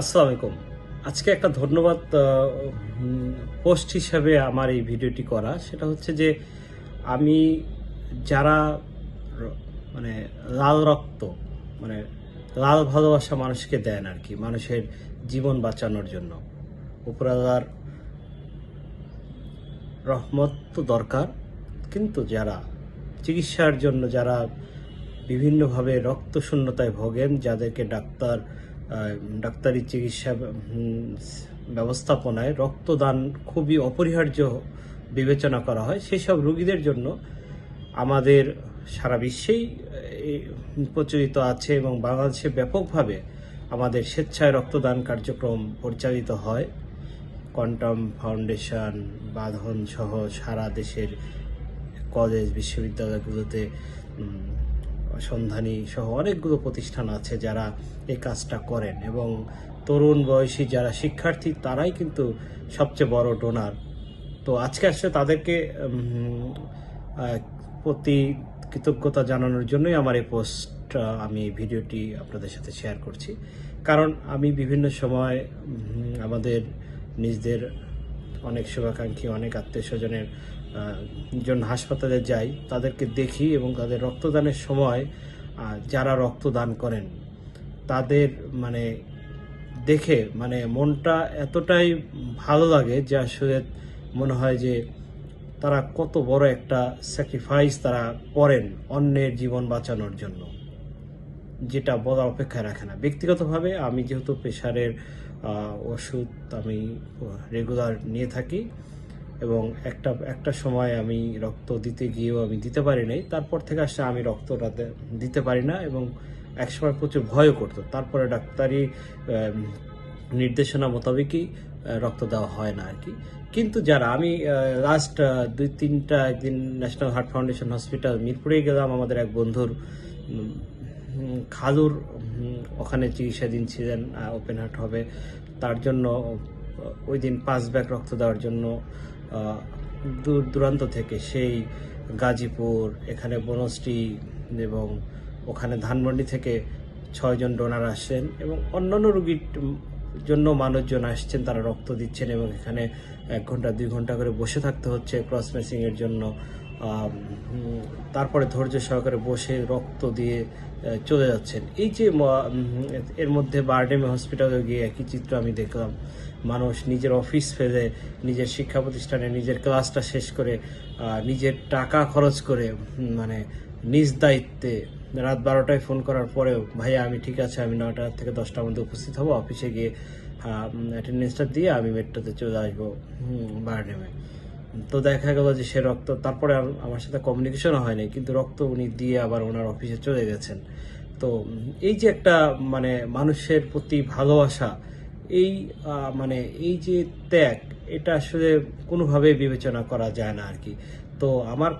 আসসালামু আলাইকুম। আজকে একটা ধন্যবাদ পোস্ট হিসাবে আমার এই ভিডিওটি করা। সেটা হচ্ছে যে আমি যারা মানে লাল রক্ত মানে লাল ভালোবাসা মানুষকে দেন আর কি, মানুষের জীবন বাঁচানোর জন্য। উপরালার রহমত তো দরকার, কিন্তু যারা চিকিৎসার জন্য, যারা বিভিন্নভাবে রক্ত শূন্যতায় ভোগেন, যাদেরকে ডাক্তার ডাক্তারি চিকিৎসা ব্যবস্থাপনায় রক্তদান খুবই অপরিহার্য বিবেচনা করা হয়। সেই সব রোগীদের জন্য আমাদের সারা বিশ্বেই প্রচলিত আছে এবং বাংলাদেশে ব্যাপকভাবে আমাদের স্বেচ্ছায় রক্তদান কার্যক্রম পরিচালিত হয়। কোয়ান্টাম ফাউন্ডেশন, বাঁধন সহ সারা দেশের কলেজ, বিশ্ববিদ্যালয়গুলোতে সন্ধানী সহ অনেকগুলো প্রতিষ্ঠান আছে যারা এই কাজটা করেন। এবং তরুণ বয়সী যারা শিক্ষার্থী, তারাই কিন্তু সবচেয়ে বড় ডোনার তো আজকে আসলে তাদেরকে প্রতি কৃতজ্ঞতা জানানোর জন্যই আমার এই পোস্ট আমি ভিডিওটি আপনাদের সাথে শেয়ার করছি। কারণ আমি বিভিন্ন সময় আমাদের নিজদের অনেক শুভাকাঙ্ক্ষী, অনেক আত্মীয় স্বজনের জন্য হাসপাতালে যাই, তাদেরকে দেখি এবং তাদের রক্তদানের সময় যারা রক্তদান করেন, তাদের মানে দেখে মানে মনটা এতটাই ভালো লাগে যে আসলে মনে হয় যে তারা কত বড় একটা স্যাক্রিফাইস তারা করেন অন্যের জীবন বাঁচানোর জন্য। যেটা বলার অপেক্ষায় রাখে না। ব্যক্তিগতভাবে আমি যেহেতু প্রেশারের ওষুধ আমি রেগুলার নিয়ে থাকি একটা একটা সময় আমি রক্ত দিতে গিয়েও আমি দিতে পারি নাই। তারপর থেকে আসলে আমি রক্তটা দিতে পারি না এবং একসময় প্রচুর ভয়ও করতো। তারপরে ডাক্তারি নির্দেশনা মোতাবেকই রক্ত দেওয়া হয় না আর কি কিন্তু যারা আমি লাস্ট দুই, তিনটা একদিন ন্যাশনাল হার্ট ফাউন্ডেশন হসপিটাল মিরপুরে গেলাম। আমাদের এক বন্ধুর খালুর ওখানে চিকিৎসাধীন ছিলেন ওপেন হার্ট হবে। তার জন্য ওই দিন পাঁচ ব্যাগ রক্ত দেওয়ার জন্য দূর দূরান্ত থেকে সেই গাজীপুর, এখানে বনশ্রী এবং ওখানে ধানমন্ডি থেকে ছয়জন ডোনার আসছেন এবং অন্যান্য রোগীর জন্য মানুষজন আসছেন, তারা রক্ত দিচ্ছেন এবং এখানে এক ঘণ্টা, দুই ঘণ্টা করে বসে থাকতে হচ্ছে ক্রস ম্যাচিং এর জন্য। তারপরে ধৈর্য সহকারে বসে রক্ত দিয়ে চলে যাচ্ছেন। এই যে এর মধ্যে বারডেমে হসপিটালে গিয়ে একই চিত্র আমি দেখলাম। মানুষ নিজের অফিস ফেলে, নিজের শিক্ষা প্রতিষ্ঠানে নিজের ক্লাসটা শেষ করে নিজের টাকা খরচ করে মানে নিজ দায়িত্বে রাত বারোটায় ফোন করার পরেও, ভাইয়া, আমি ঠিক আছে, আমি নয়টা থেকে দশটার মধ্যে উপস্থিত হব, অফিসে গিয়ে অ্যাটেন্ডেন্সটা দিয়ে আমি মেট্রোতে চলে আসব বারডেমে তো দেখা গেল যে সে রক্ত, তারপরে আমার সাথে কমিউনিকেশনও হয়নি, কিন্তু রক্ত উনি দিয়ে আবার ওনার অফিসে চলে গেছেন। তো এই যে একটা মানে মানুষের প্রতি ভালোবাসা এই মানে এই যে ত্যাগ, এটা আসলে কোনোভাবে বিবেচনা করা যায় না আর কি তো আমার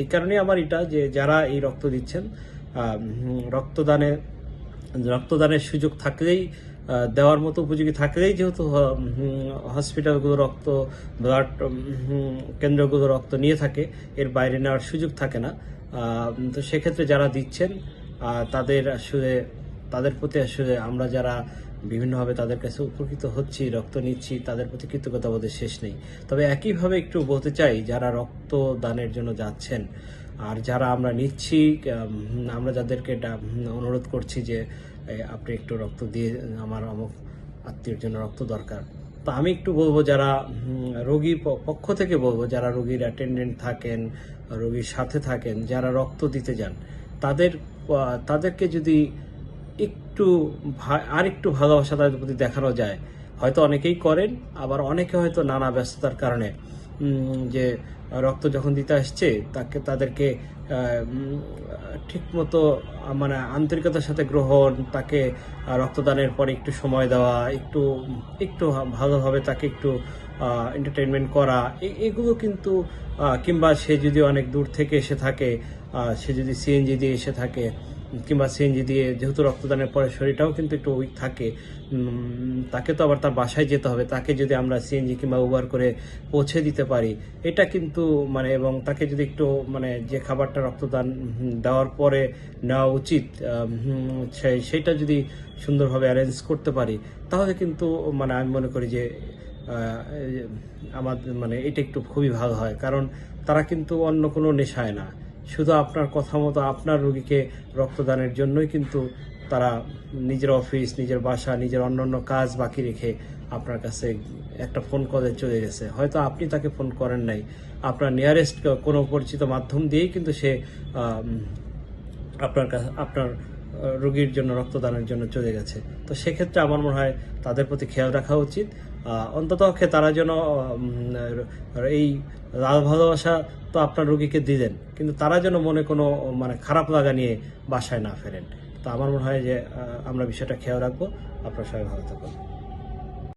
এই কারণে আমার এটা যে যারা এই রক্ত দিচ্ছেন রক্তদানে রক্তদানের সুযোগ থাকলেই দেওয়ার মতো উপযোগী থাকলেই যেহেতু হসপিটালগুলো রক্ত, ব্লাড কেন্দ্রগুলো রক্ত নিয়ে থাকে, এর বাইরে নেওয়ার সুযোগ থাকে না। তো সেক্ষেত্রে যারা দিচ্ছেন তাদের আসলে, তাদের প্রতি আসলে আমরা যারা বিভিন্নভাবে তাদের কাছে উপকৃত হচ্ছি, রক্ত নিচ্ছি, তাদের প্রতি কৃতজ্ঞতা বোধের শেষ নেই। তবে একইভাবে একটু বলতে চাই, যারা রক্ত দানের জন্য যাচ্ছেন আর যারা আমরা নিচ্ছি আমরা যাদেরকে অনুরোধ করছি যে আপনি একটু রক্ত দিয়ে, আমার অমুক আত্মীয়ের জন্য রক্ত দরকার। তো আমি একটু বলব, যারা রোগী পক্ষ থেকে বলব, যারা রোগীর অ্যাটেন্ডেন্ট থাকেন, রোগীর সাথে থাকেন, যারা রক্ত দিতে যান, তাদের তাদেরকে যদি একটু আর একটু ভালোবাসা তাদের প্রতি দেখানো যায়। হয়তো অনেকেই করেন, আবার অনেকে হয়তো নানা ব্যস্ততার কারণে যে রক্ত যখন দিতে আসছে, তাকে, তাদেরকে ঠিক মতো মানে আন্তরিকতার সাথে গ্রহণ, তাকে রক্তদানের পরে একটু সময় দেওয়া, একটু একটু ভালোভাবে তাকে একটু এন্টারটেনমেন্ট করা এগুলো কিন্তু কিংবা সে যদি অনেক দূর থেকে এসে থাকে সে যদি সিএনজি দিয়ে এসে থাকে কিংবা সিএনজি দিয়ে যেহেতু রক্তদানের পরে শরীরটাও কিন্তু একটু উইক থাকে তাকে তো আবার তার বাসায় যেতে হবে। তাকে যদি আমরা সিএনজি কিংবা উবার করে পৌঁছে দিতে পারি, এটা কিন্তু মানে এবং তাকে যদি একটু মানে যে খাবারটা রক্তদান দেওয়ার পরে নেওয়া উচিত সেইটা যদি সুন্দরভাবে অ্যারেঞ্জ করতে পারি, তাহলে কিন্তু মানে আমি মনে করি যে আমাদের মানে এটা একটু খুবই ভালো হয়। কারণ তারা কিন্তু অন্য কোনো নেশায় না। শুধু আপনার কথা মতো আপনার রোগীকে রক্তদানের জন্যই কিন্তু তারা নিজের অফিস, নিজের বাসা, নিজের অন্যান্য কাজ বাকি রেখে আপনার কাছে একটা ফোন কলে চলে গেছে। হয়তো আপনি তাকে ফোন করেন নাই। আপনার নিয়ারেস্ট কোনো পরিচিত মাধ্যম দিয়েই কিন্তু সে আপনার কাছে আপনার রোগীর জন্য রক্তদানের জন্য চলে গেছে। তো সেক্ষেত্রে আমার মনে হয় তাদের প্রতি খেয়াল রাখা উচিত। অন্তত তারা যেন এই ভালোবাসা তো আপনার রুগীকে দিলেন, কিন্তু তারা যেন মনে কোনো মানে খারাপ লাগা নিয়ে বাসায় না ফেরেন। তো আমার মনে হয় যে আমরা বিষয়টা খেয়াল রাখব। আপনার সবাই ভালো থাকুন।